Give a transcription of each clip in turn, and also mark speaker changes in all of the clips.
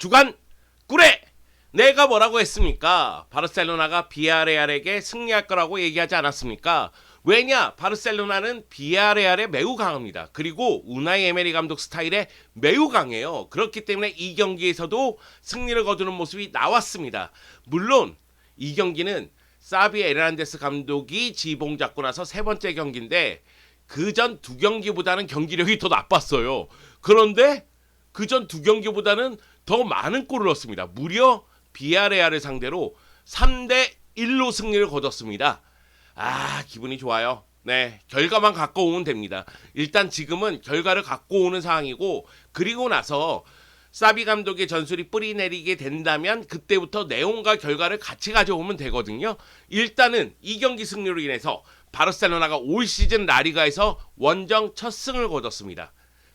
Speaker 1: 주간 꿀에 내가 뭐라고 했습니까? 바르셀로나가 비아레알에게 승리할 거라고 얘기하지 않았습니까? 왜냐? 바르셀로나는 비아레알에 매우 강합니다. 그리고 우나이 에메리 감독 스타일에 매우 강해요. 그렇기 때문에 이 경기에서도 승리를 거두는 모습이 나왔습니다. 물론 이 경기는 사비 에르난데스 감독이 지봉 잡고 나서 세 번째 경기인데 그 전 두 경기보다는 경기력이 더 나빴어요. 그런데 그 전 두 경기보다는 더 많은 골을 넣었습니다. 무려 비아레알을 상대로 3대 1로 승리를 거뒀습니다. 아, 기분이 좋아요. 네, 결과만 갖고 오면 됩니다. 일단 지금은 결과를 갖고 오는 상황이고 그리고 나서 사비 감독의 전술이 뿌리 내리게 된다면 그때부터 내용과 결과를 같이 가져오면 되거든요. 일단은 이 경기 승리로 인해서 바르셀로나가 올 시즌 라리가에서 원정 첫 승을 거뒀습니다.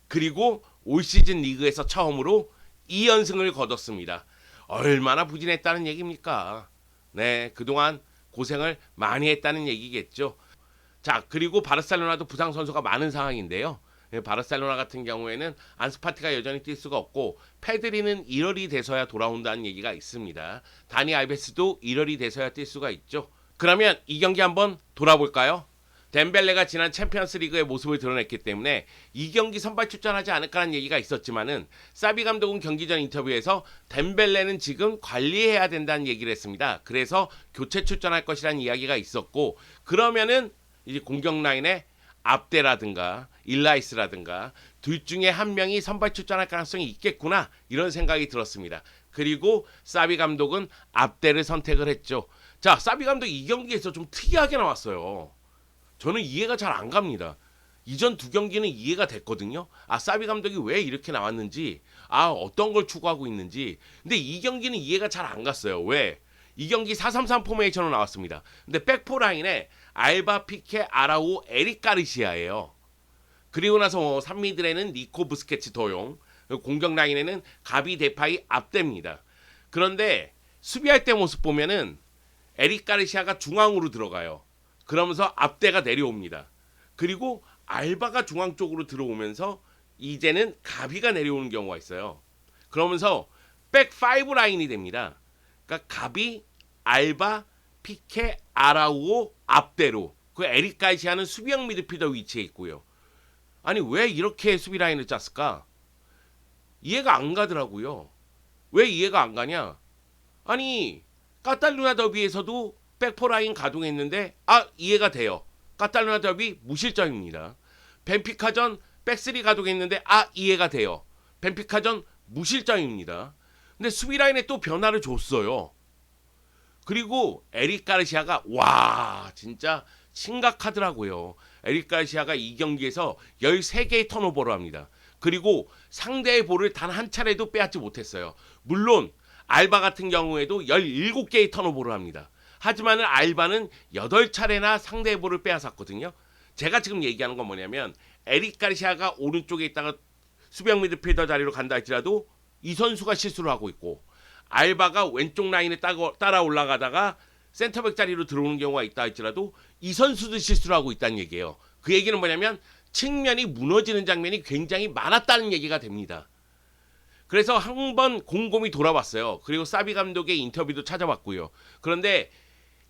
Speaker 1: 그리고 올 시즌 리그에서 처음으로 2연승을 거뒀습니다. 얼마나 부진했다는 얘기입니까? 네, 그동안 고생을 많이 했다는 얘기겠죠. 자, 그리고 바르셀로나도 부상 선수가 많은 상황인데요. 예, 바르셀로나 같은 경우에는 안스파티가 여전히 뛸 수가 없고 페드리는 1월이 돼서야 돌아온다는 얘기가 있습니다. 다니 알베스도 1월이 돼서야 뛸 수가 있죠. 그러면 이 경기 한번 돌아볼까요? 덴벨레가 지난 챔피언스 리그의 모습을 드러냈기 때문에 이 경기 선발 출전하지 않을까라는 얘기가 있었지만은 사비 감독은 경기 전 인터뷰에서 덴벨레는 지금 관리해야 된다는 얘기를 했습니다. 그래서 교체 출전할 것이라는 이야기가 있었고 그러면은 이제 공격 라인에 압데라든가 일라이스라든가 둘 중에 한 명이 선발 출전할 가능성이 있겠구나 이런 생각이 들었습니다. 그리고 사비 감독은 압데를 선택을 했죠. 자, 사비 감독 이 경기에서 좀 특이하게 나왔어요. 저는 이해가 잘 안 갑니다. 이전 두 경기는 이해가 됐거든요. 아, 사비 감독이 왜 이렇게 나왔는지, 아, 어떤 걸 추구하고 있는지. 근데 이 경기는 이해가 잘 안 갔어요. 왜? 이 경기 4-3-3 포메이션으로 나왔습니다. 근데 백포 라인에 알바 피케 아라우 에릭 가르시아예요. 그리고 나서 뭐 산미들에는 니코 부스케츠 도용, 공격 라인에는 가비 데파이 앞대입니다. 그런데 수비할 때 모습 보면은 에릭 가르시아가 중앙으로 들어가요. 그러면서 앞대가 내려옵니다. 그리고 알바가 중앙 쪽으로 들어오면서 이제는 가비가 내려오는 경우가 있어요. 그러면서 백 5 라인이 됩니다. 그러니까 가비, 알바, 피케, 아라우오 앞대로 그 에릭 가이시아는 수비형 미드필더 위치에 있고요. 아니 왜 이렇게 수비 라인을 짰을까? 이해가 안 가더라고요. 왜 이해가 안 가냐? 아니 까탈루나 더비에서도 백포 라인 가동했는데 아 이해가 돼요. 까탈루나 더비 무실점입니다. 벤피카전 백스리 가동했는데 아 이해가 돼요. 벤피카전 무실점입니다. 근데 수비 라인에 또 변화를 줬어요. 그리고 에릭 가르시아가 와 진짜 심각하더라고요. 에릭 가르시아가 이 경기에서 13개의 턴오버를 합니다. 그리고 상대의 볼을 단 한 차례도 빼앗지 못했어요. 물론 알바 같은 경우에도 17개의 턴오버를 합니다. 하지만 알바는 8차례나 상대의 볼을 빼앗았거든요. 제가 지금 얘기하는 건 뭐냐면 에릭 가르시아가 오른쪽에 있다가 수비형 미드필더 자리로 간다 할지라도 이 선수가 실수를 하고 있고 알바가 왼쪽 라인에 따라 올라가다가 센터백 자리로 들어오는 경우가 있다 할지라도 이 선수도 실수를 하고 있다는 얘기예요. 그 얘기는 뭐냐면 측면이 무너지는 장면이 굉장히 많았다는 얘기가 됩니다. 그래서 한 번 곰곰이 돌아봤어요. 그리고 사비 감독의 인터뷰도 찾아봤고요. 그런데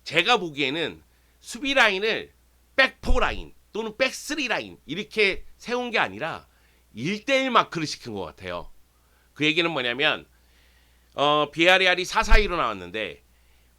Speaker 1: 제가 보기에는 수비 라인을 백포 라인 또는 백스리 라인 이렇게 세운 게 아니라 1대1 마크를 시킨 것 같아요. 그 얘기는 뭐냐면 어, 비아리알이 4-4-2로 나왔는데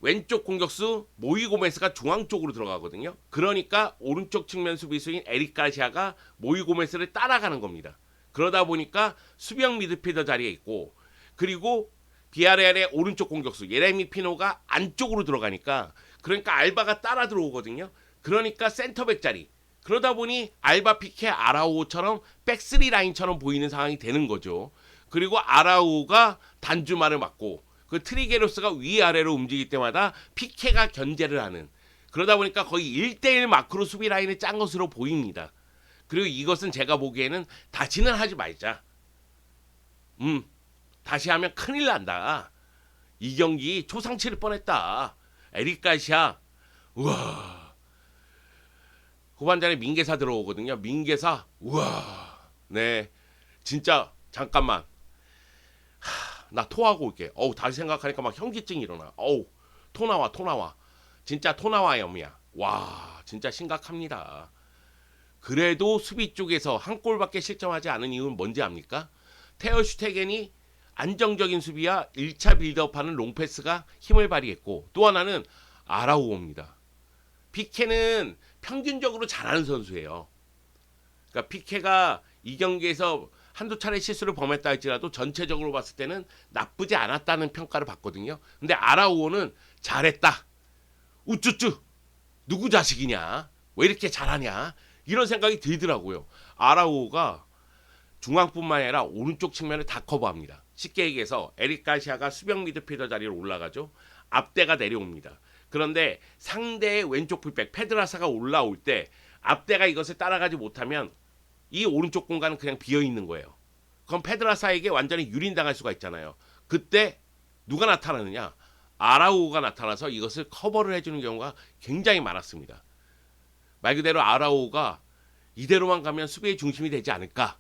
Speaker 1: 왼쪽 공격수 모이 고메스가 중앙 쪽으로 들어가거든요. 그러니까 오른쪽 측면 수비수인 에릭 가시아가 모이 고메스를 따라가는 겁니다. 그러다 보니까 수비형 미드필더 자리에 있고 그리고 비아레알의 오른쪽 공격수 예레미 피노가 안쪽으로 들어가니까 그러니까 알바가 따라 들어오거든요. 그러니까 센터백 자리 그러다 보니 알바 피케 아라오처럼 백스리 라인처럼 보이는 상황이 되는 거죠. 그리고 아라우가 단주말을 맞고 그 트리게로스가 위아래로 움직일 때마다 피케가 견제를 하는 그러다 보니까 거의 1대1 마크로 수비 라인을 짠 것으로 보입니다. 그리고 이것은 제가 보기에는 다시는 하지 말자. 음, 다시 하면 큰일 난다. 이 경기 초상치를 뻔했다. 에릭 가시아, 우와. 후반전에 민계사 들어오거든요. 민계사, 우와. 네, 진짜 잠깐만. 하, 나 토하고 올게. 어우, 다시 생각하니까 막 현기증이 일어나. 어우, 토 나와, 토 나와. 진짜 토 나와염이야. 와, 진짜 심각합니다. 그래도 수비 쪽에서 한 골밖에 실점하지 않은 이유는 뭔지 압니까? 테어 슈테겐이 안정적인 수비와 1차 빌드업하는 롱패스가 힘을 발휘했고 또 하나는 아라우오입니다. 피케는 평균적으로 잘하는 선수예요. 그러니까 피케가 이 경기에서 한두 차례 실수를 범했다 할지라도 전체적으로 봤을 때는 나쁘지 않았다는 평가를 받거든요. 근데 아라우오는 잘했다. 우쭈쭈. 누구 자식이냐? 왜 이렇게 잘하냐? 이런 생각이 들더라고요. 아라우오가 중앙뿐만 아니라 오른쪽 측면을 다 커버합니다. 쉽게 얘기해서 에릭 가시아가 수병 미드필더 자리로 올라가죠. 앞대가 내려옵니다. 그런데 상대의 왼쪽 풀백 페드라사가 올라올 때 앞대가 이것을 따라가지 못하면 이 오른쪽 공간은 그냥 비어 있는 거예요. 그럼 페드라사에게 완전히 유린당할 수가 있잖아요. 그때 누가 나타나느냐? 아라우가 나타나서 이것을 커버를 해주는 경우가 굉장히 많았습니다. 말 그대로 아라우가 이대로만 가면 수비의 중심이 되지 않을까?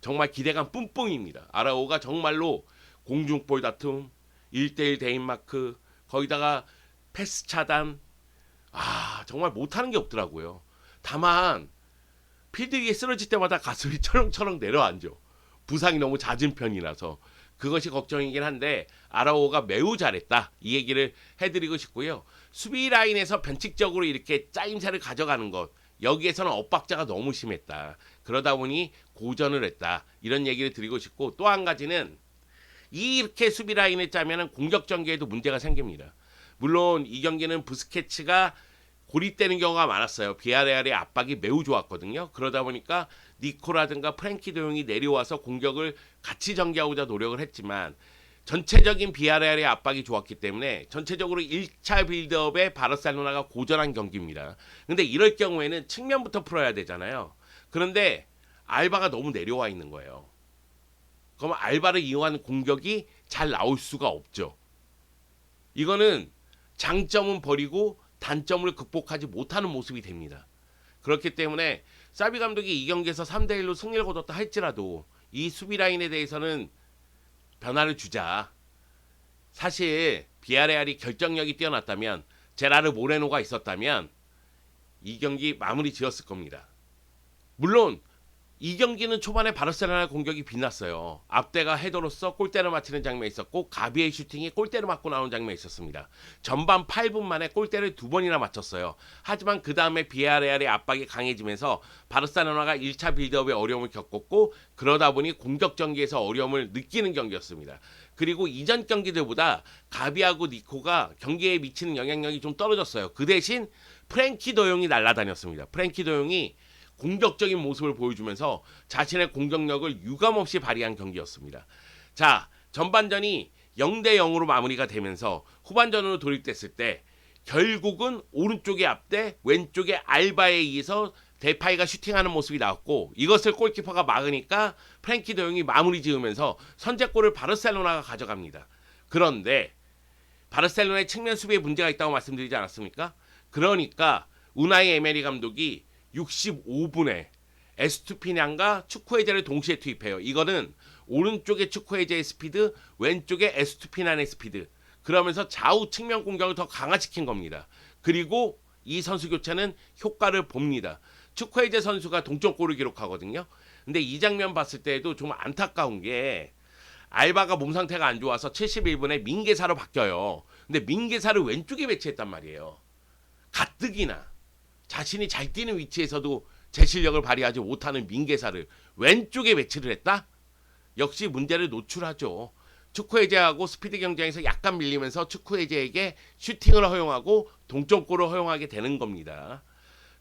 Speaker 1: 정말 기대감 뿜뿜입니다. 아라우가 정말로 공중볼 다툼, 1대1 대인마크, 거기다가 패스 차단, 아 정말 못하는 게 없더라고요. 다만 필드 위에 쓰러질 때마다 가슴이 철렁철렁 내려앉죠. 부상이 너무 잦은 편이라서 그것이 걱정이긴 한데 아라오가 매우 잘했다 이 얘기를 해드리고 싶고요. 수비 라인에서 변칙적으로 이렇게 짜임새를 가져가는 것 여기에서는 엇박자가 너무 심했다. 그러다 보니 고전을 했다 이런 얘기를 드리고 싶고 또 한 가지는 이렇게 수비 라인을 짜면은 공격 전개에도 문제가 생깁니다. 물론 이 경기는 부스케츠가 고립되는 경우가 많았어요. 비아레알의 압박이 매우 좋았거든요. 그러다 보니까 니코라든가 프랭키 도용이 내려와서 공격을 같이 전개하고자 노력을 했지만 전체적인 비아레알의 압박이 좋았기 때문에 전체적으로 1차 빌드업에 바르셀로나가 고전한 경기입니다. 근데 이럴 경우에는 측면부터 풀어야 되잖아요. 그런데 알바가 너무 내려와 있는 거예요. 그러면 알바를 이용한 공격이 잘 나올 수가 없죠. 이거는 장점은 버리고 단점을 극복하지 못하는 모습이 됩니다. 그렇기 때문에 사비 감독이 이 경기에서 3대 1로 승리를 거뒀다 할지라도 이 수비 라인에 대해서는 변화를 주자. 사실 비아레알이 결정력이 뛰어났다면 제라르 모레노가 있었다면 이 경기 마무리 지었을 겁니다. 물론 이 경기는 초반에 바르셀로나 공격이 빛났어요. 앞대가 헤더로서 골대를 맞히는 장면이 있었고 가비의 슈팅이 골대를 맞고 나오는 장면이 있었습니다. 전반 8분 만에 골대를 두 번이나 맞췄어요. 하지만 그 다음에 비아레알의 압박이 강해지면서 바르셀로나가 1차 빌드업에 어려움을 겪었고 그러다 보니 공격 전개에서 어려움을 느끼는 경기였습니다. 그리고 이전 경기들보다 가비하고 니코가 경기에 미치는 영향력이 좀 떨어졌어요. 그 대신 프랭키 도용이 날아다녔습니다. 프랭키 도용이 공격적인 모습을 보여주면서 자신의 공격력을 유감없이 발휘한 경기였습니다. 자, 전반전이 0대 0으로 마무리가 되면서 후반전으로 돌입됐을 때 결국은 오른쪽의 앞대, 왼쪽의 알바에 의해서 데파이가 슈팅하는 모습이 나왔고 이것을 골키퍼가 막으니까 프랭키 도용이 마무리 지으면서 선제골을 바르셀로나가 가져갑니다. 그런데 바르셀로나의 측면 수비에 문제가 있다고 말씀드리지 않았습니까? 그러니까 우나이 에메리 감독이 65분에 에스투피냥과 축구해제를 동시에 투입해요. 이거는 오른쪽에 축구해제의 스피드, 왼쪽에 에스투피난의 스피드. 그러면서 좌우 측면 공격을 더 강화시킨 겁니다. 그리고 이 선수 교체는 효과를 봅니다. 축구해제 선수가 동점골을 기록하거든요. 근데 이 장면 봤을 때에도 좀 안타까운 게 알바가 몸 상태가 안 좋아서 71분에 민계사로 바뀌어요. 근데 민계사를 왼쪽에 배치했단 말이에요. 가뜩이나 자신이 잘 뛰는 위치에서도 제 실력을 발휘하지 못하는 민계사를 왼쪽에 배치를 했다? 역시 문제를 노출하죠. 축구 해제하고 스피드 경쟁에서 약간 밀리면서 축구 해제에게 슈팅을 허용하고 동점골을 허용하게 되는 겁니다.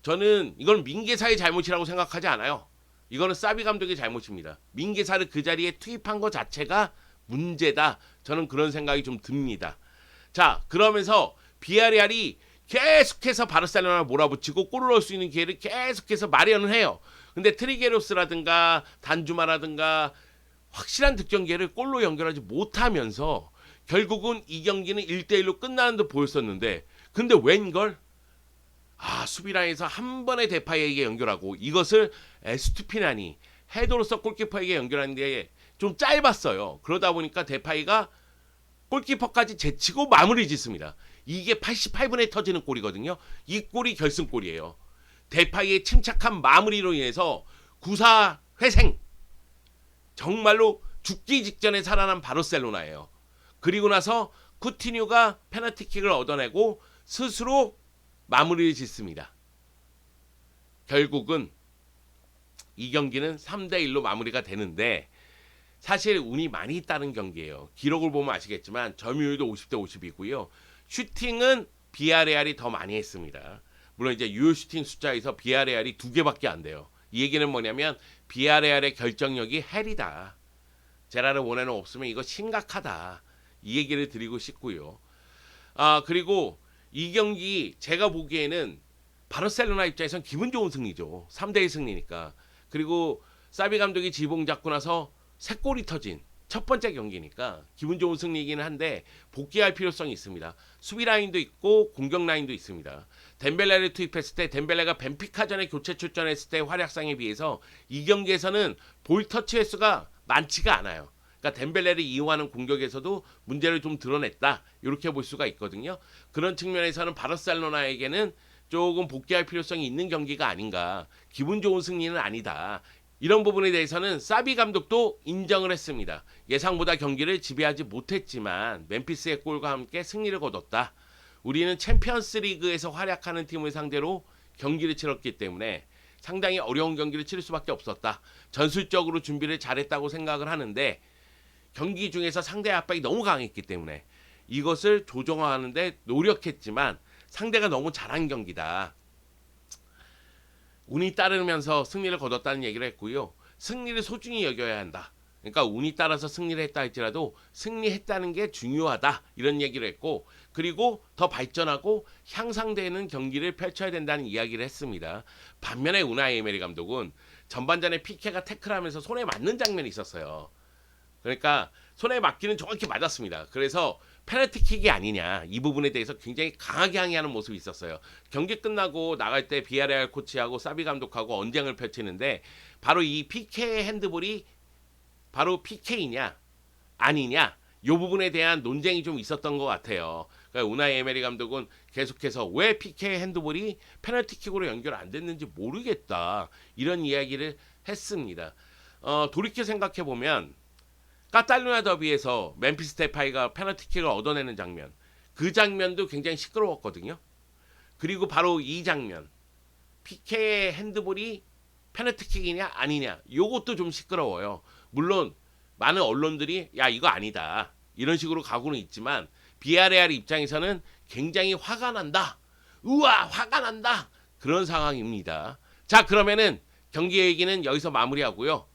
Speaker 1: 저는 이건 민계사의 잘못이라고 생각하지 않아요. 이거는 사비 감독의 잘못입니다. 민계사를 그 자리에 투입한 것 자체가 문제다. 저는 그런 생각이 좀 듭니다. 자, 그러면서 비아리알이 계속해서 바르셀로나를 몰아붙이고 골을 넣을 수 있는 기회를 계속해서 마련을 해요. 근데 트리게로스라든가 단주마라든가 확실한 득점 기회를 골로 연결하지 못하면서 결국은 이 경기는 1대1로 끝나는 듯 보였었는데 근데 웬걸? 아 수비 라인에서 한 번의 대파이에게 연결하고 이것을 에스투피나니 헤더로서 골키퍼에게 연결하는 데 좀 짧았어요. 그러다 보니까 데파이가 골키퍼까지 제치고 마무리 짓습니다. 이게 88분에 터지는 골이거든요. 이 골이 결승골이에요. 데파이의 침착한 마무리로 인해서 구사 회생 정말로 죽기 직전에 살아난 바르셀로나예요. 그리고 나서 쿠티뉴가 페널티킥을 얻어내고 스스로 마무리를 짓습니다. 결국은 이 경기는 3대 1로 마무리가 되는데 사실 운이 많이 따른 경기예요. 기록을 보면 아시겠지만 점유율도 50대 50이고요. 슈팅은 비아레알이 더 많이 했습니다. 물론 이제 유효 슈팅 숫자에서 비아레알이 두 개밖에 안 돼요. 이 얘기는 뭐냐면 비아레알의 결정력이 헬이다. 제라르 원에는 없으면 이거 심각하다. 이 얘기를 드리고 싶고요. 아 그리고 이 경기 제가 보기에는 바르셀로나 입장에선 기분 좋은 승리죠. 3대1 승리니까. 그리고 사비 감독이 지봉 잡고 나서 세 골이 터진 첫 번째 경기니까 기분 좋은 승리이기는 한데 복귀할 필요성이 있습니다. 수비 라인도 있고 공격 라인도 있습니다. 덴벨레를 투입했을 때 덴벨레가 벤피카전에 교체 출전했을 때 활약상에 비해서 이 경기에서는 볼 터치 횟수가 많지가 않아요. 그러니까 덴벨레를 이용하는 공격에서도 문제를 좀 드러냈다. 이렇게 볼 수가 있거든요. 그런 측면에서는 바르셀로나에게는 조금 복귀할 필요성이 있는 경기가 아닌가. 기분 좋은 승리는 아니다. 이런 부분에 대해서는 사비 감독도 인정을 했습니다. 예상보다 경기를 지배하지 못했지만 멤피스의 골과 함께 승리를 거뒀다. 우리는 챔피언스 리그에서 활약하는 팀을 상대로 경기를 치렀기 때문에 상당히 어려운 경기를 치를 수밖에 없었다. 전술적으로 준비를 잘했다고 생각을 하는데 경기 중에서 상대 압박이 너무 강했기 때문에 이것을 조정하는데 노력했지만 상대가 너무 잘한 경기다. 운이 따르면서 승리를 거뒀다는 얘기를 했고요. 승리를 소중히 여겨야 한다. 그러니까 운이 따라서 승리를 했다 할지라도 승리했다는 게 중요하다. 이런 얘기를 했고 그리고 더 발전하고 향상되는 경기를 펼쳐야 된다는 이야기를 했습니다. 반면에 우나이 에메리 감독은 전반전에 피케가 태클하면서 손에 맞는 장면이 있었어요. 그러니까 손에 맞기는 정확히 맞았습니다. 그래서 페널티킥이 아니냐 이 부분에 대해서 굉장히 강하게 항의하는 모습이 있었어요. 경기 끝나고 나갈 때 비아레알 코치하고 사비 감독하고 언쟁을 펼치는데 바로 이 PK 핸드볼이 바로 PK냐 아니냐 이 부분에 대한 논쟁이 좀 있었던 것 같아요. 그러니까 우나이 에메리 감독은 계속해서 왜 PK 핸드볼이 페널티킥으로 연결 안 됐는지 모르겠다 이런 이야기를 했습니다. 어, 돌이켜 생각해 보면 카탈루냐 더비에서 멤피스 데파이가 페널티킥을 얻어내는 장면 그 장면도 굉장히 시끄러웠거든요. 그리고 바로 이 장면 PK의 핸드볼이 페널티킥이냐 아니냐 요것도 좀 시끄러워요. 물론 많은 언론들이 야 이거 아니다 이런 식으로 가고는 있지만 비아레알 입장에서는 굉장히 화가 난다. 우와 화가 난다 그런 상황입니다. 자 그러면은 경기 얘기는 여기서 마무리하고요.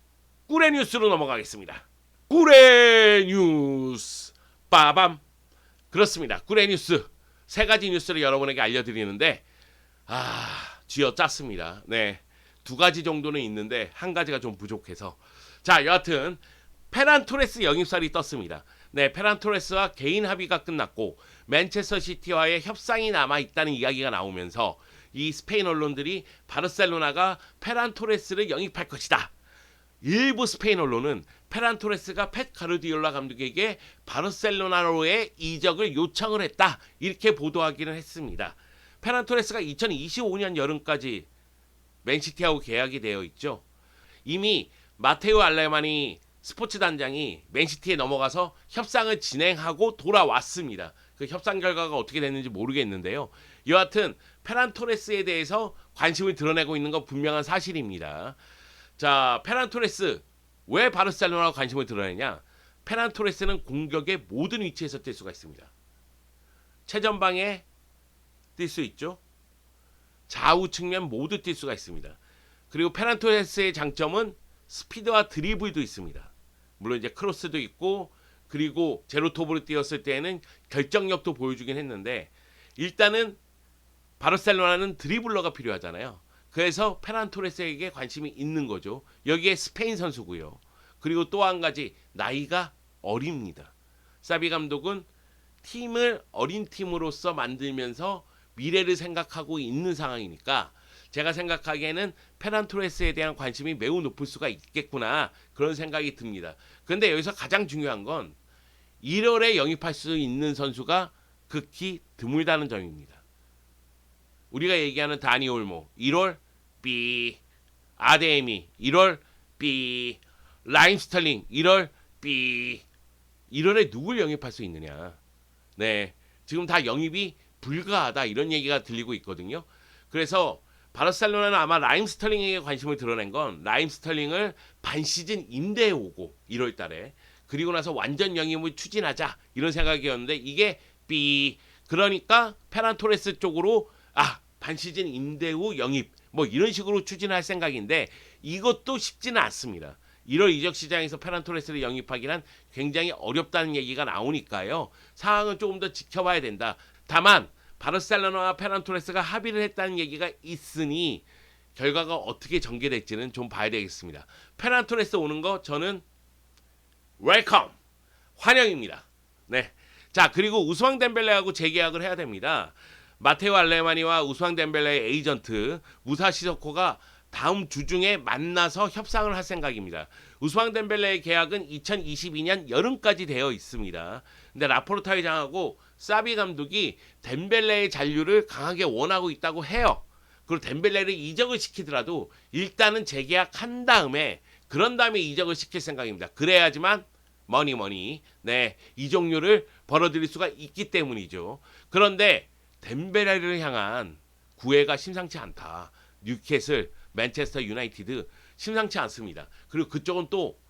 Speaker 1: 꿀의 뉴스로 넘어가겠습니다. 꿀의 뉴스 빠밤 그렇습니다. 꿀의 뉴스 세 가지 뉴스를 여러분에게 알려드리는데 아 쥐어 짰습니다. 네. 두 가지 정도는 있는데 한 가지가 좀 부족해서 자 여하튼 페란 토레스 영입설이 떴습니다. 네, 페란 토레스와 개인 합의가 끝났고 맨체스터 시티와의 협상이 남아 있다는 이야기가 나오면서 이 스페인 언론들이 바르셀로나가 페란 토레스를 영입할 것이다. 일부 스페인 언론은 페란 토레스가 펫 가르디올라 감독에게 바르셀로나로의 이적을 요청을 했다. 이렇게 보도하기는 했습니다. 페란 토레스가 2025년 여름까지 맨시티하고 계약이 되어 있죠. 이미 마테오 알레만이 스포츠 단장이 맨시티에 넘어가서 협상을 진행하고 돌아왔습니다. 그 협상 결과가 어떻게 됐는지 모르겠는데요. 여하튼 페란 토레스에 대해서 관심을 드러내고 있는 건 분명한 사실입니다. 자, 페란 토레스 왜 바르셀로나가 관심을 드러내냐? 페란 토레스는 공격의 모든 위치에서 뛸 수가 있습니다. 최전방에 뛸 수 있죠. 좌우 측면 모두 뛸 수가 있습니다. 그리고 페란 토레스의 장점은 스피드와 드리블도 있습니다. 물론 이제 크로스도 있고 그리고 제로톱으로 뛰었을 때에는 결정력도 보여주긴 했는데 일단은 바르셀로나는 드리블러가 필요하잖아요. 그래서 페란 토레스에게 관심이 있는 거죠. 여기에 스페인 선수고요. 그리고 또 한 가지 나이가 어립니다. 사비 감독은 팀을 어린 팀으로서 만들면서 미래를 생각하고 있는 상황이니까 제가 생각하기에는 페란 토레스에 대한 관심이 매우 높을 수가 있겠구나 그런 생각이 듭니다. 그런데 여기서 가장 중요한 건 1월에 영입할 수 있는 선수가 극히 드물다는 점입니다. 우리가 얘기하는 다니 올모 1월 B 아데미 1월 B 라임 스털링 1월 B 1월에 누굴 영입할 수 있느냐. 네. 지금 다 영입이 불가하다 이런 얘기가 들리고 있거든요. 그래서 바르셀로나는 아마 라임 스털링에게 관심을 드러낸 건 라임 스털링을 반 시즌 임대해 오고 1월 달에 그리고 나서 완전 영입을 추진하자 이런 생각이었는데 이게 B 그러니까 페란 토레스 쪽으로 아 반 시즌 임대 후 영입 뭐 이런 식으로 추진할 생각인데 이것도 쉽지는 않습니다. 1월 이적 시장에서 페란 토레스를 영입하기란 굉장히 어렵다는 얘기가 나오니까요. 상황은 조금 더 지켜봐야 된다. 다만 바르셀로나와 페란 토레스가 합의를 했다는 얘기가 있으니 결과가 어떻게 전개될지는 좀 봐야 되겠습니다. 페란 토레스 오는 거 저는 웰컴 환영입니다. 네. 자 그리고 우스왕 덴벨레하고 재계약을 해야 됩니다. 마테오 알레마니와 우스왕 덴벨레의 에이전트 무사 시소코가 다음 주 중에 만나서 협상을 할 생각입니다. 우스왕 덴벨레의 계약은 2022년 여름까지 되어 있습니다. 근데 라포르타 회장하고 사비 감독이 덴벨레의 잔류를 강하게 원하고 있다고 해요. 그리고 덴벨레를 이적을 시키더라도 일단은 재계약한 다음에 그런 다음에 이적을 시킬 생각입니다. 그래야지만 머니 머니 네 이적료를 벌어들일 수가 있기 때문이죠. 그런데 덴벨레를 향한 구애가 심상치 않다. 뉴캐슬, 맨체스터 유나이티드 심상치 않습니다. 그리고 그쪽은 또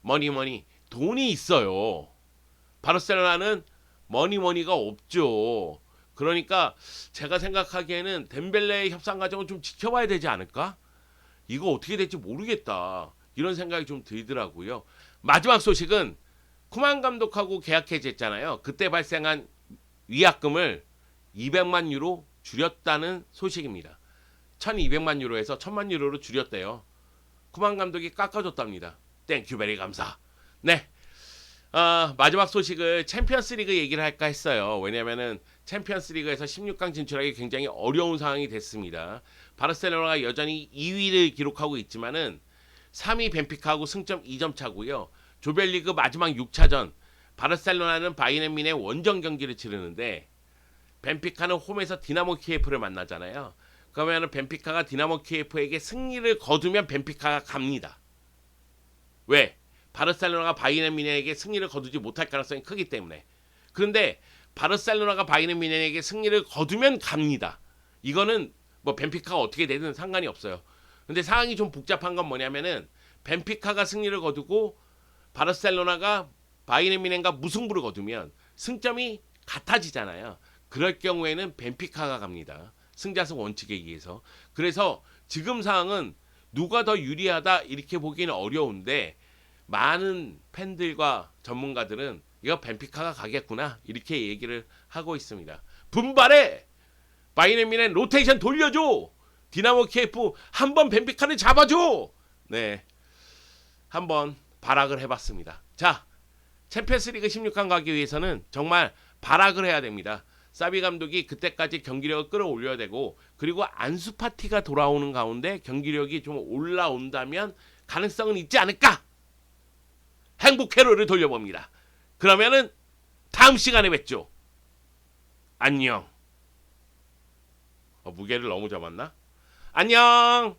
Speaker 1: 머니 머니 돈이 있어요. 바르셀로나는 머니 머니가 없죠. 그러니까 제가 생각하기에는 덴벨레의 협상 과정을 좀 지켜봐야 되지 않을까? 이거 어떻게 될지 모르겠다. 이런 생각이 좀 들더라고요. 마지막 소식은 쿠만 감독하고 계약 해지했잖아요. 그때 발생한 위약금을 200만 유로 줄였다는 소식입니다. 1200만 유로에서 1000만 유로로 줄였대요. 쿠만 감독이 깎아줬답니다. 땡큐 베리 감사. 네. 아, 마지막 소식을 챔피언스 리그 얘기를 할까 했어요. 왜냐면은 챔피언스 리그에서 16강 진출하기 굉장히 어려운 상황이 됐습니다. 바르셀로나가 여전히 2위를 기록하고 있지만은 3위 벤피카하고 승점 2점 차고요. 조별리그 마지막 6차전 바르셀로나는 바이에른 뮌의 원정 경기를 치르는데 벤피카는 홈에서 디나모 키예프를 만나잖아요. 그러면은 벤피카가 디나모 키예프에게 승리를 거두면 벤피카가 갑니다. 왜? 바르셀로나가 바이에른 뮌에게 승리를 거두지 못할 가능성이 크기 때문에. 그런데 바르셀로나가 바이에른 뮌에게 승리를 거두면 갑니다. 이거는 뭐 벤피카가 어떻게 되든 상관이 없어요. 근데 상황이 좀 복잡한 건 뭐냐면은 벤피카가 승리를 거두고 바르셀로나가 바이에른 뮌과 무승부를 거두면 승점이 같아지잖아요. 그럴 경우에는 벤피카가 갑니다. 승자승 원칙에 의해서. 그래서 지금 상황은 누가 더 유리하다 이렇게 보기는 어려운데 많은 팬들과 전문가들은 이거 벤피카가 가겠구나 이렇게 얘기를 하고 있습니다. 분발해! 바이에른뮌의 로테이션 돌려줘! 디나모 키예프 한번 벤피카를 잡아줘! 네, 한번 발악을 해봤습니다. 자, 챔피언스 리그 16강 가기 위해서는 정말 발악을 해야 됩니다. 사비 감독이 그때까지 경기력을 끌어올려야 되고 그리고 안수 파티가 돌아오는 가운데 경기력이 좀 올라온다면 가능성은 있지 않을까? 행복 회로를 돌려봅니다. 그러면은 다음 시간에 뵙죠. 안녕. 어, 무게를 너무 잡았나? 안녕.